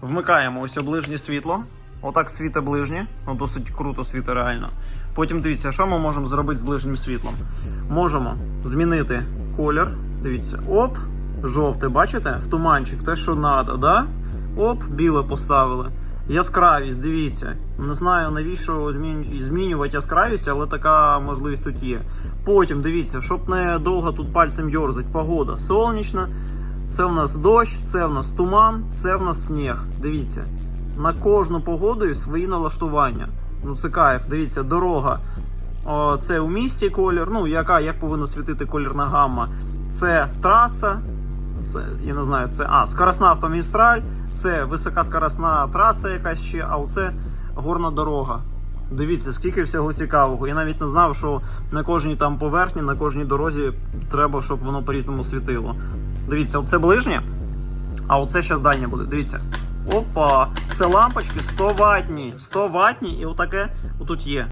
Вмикаємо ось ближнє світло. Отак світе ближнє. Ну, досить круто світе реально. Потім дивіться, що ми можемо зробити з ближнім світлом. Можемо змінити колір. Дивіться, оп, жовте, бачите? В туманчик, те, що треба, да? Оп, біле поставили. Яскравість, дивіться. Не знаю навіщо змінювати яскравість, але така можливість тут є. Потім дивіться, щоб не довго тут пальцем йорзать, погода сонячна. Це в нас дощ, це в нас туман, це в нас сніг. Дивіться. На кожну погоду є свої налаштування. Ну це кайф. Дивіться, дорога. О, це у місті колір. Ну, яка як повинна світити колірна гамма. Це траса. Це я не знаю, це а, скоросна автомагістраль, це високоскоросна траса якась ще, а оце горна дорога. Дивіться, скільки всього цікавого. Я навіть не знав, що на кожній там поверхні, на кожній дорозі треба, щоб воно по-різному світило. Дивіться, оце ближнє, а оце зараз дальнє буде. Дивіться. Опа! Це лампочки 100 ватні. 100 ватні, і отаке отут є.